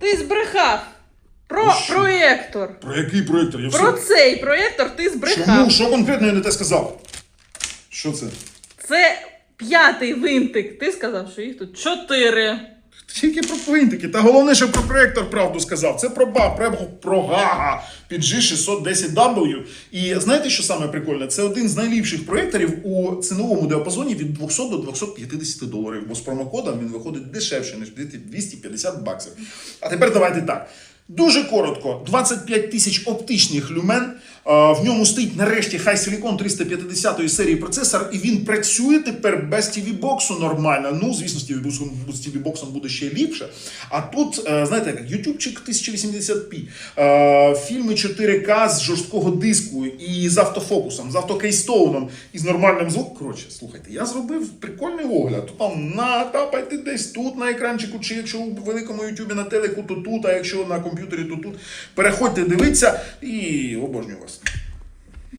Ти збрехав. Про Ну що? проєктор. Про який проєктор? Я Про все... цей проєктор ти збрехав. Чому? Що конкретно я не те сказав? Що це? Це п'ятий винтик. Ти сказав, що їх тут чотири. Тільки про плинтики. Та головне, що про проєктор правду сказав. Це про ба, про, про Гага під G610W. І знаєте, що саме прикольне? Це один з найліпших проєкторів у ціновому діапазоні від 200 до 250 доларів. Бо з промокодом він виходить дешевше, ніж 250 баксів. А тепер давайте так. Дуже коротко, 25 тисяч оптичних люмен. В ньому стоїть нарешті High Silicon 350 серії процесор, і він працює тепер без TV боксу нормально. Ну, звісно, з TV боксом, з TV боксом буде ще ліпше. А тут, е, знаєте, ютубчик 1080p, е, фільми 4К з жорсткого диску і з автофокусом, з автокейстоуном і з нормальним звуком. Коротше, слухайте, я зробив прикольний огляд. То там натапайте десь тут на екранчику, чи якщо у великому ютубі на телеку, то тут, а якщо на комп'ютері, то тут. Переходьте, дивіться і обожнюю вас.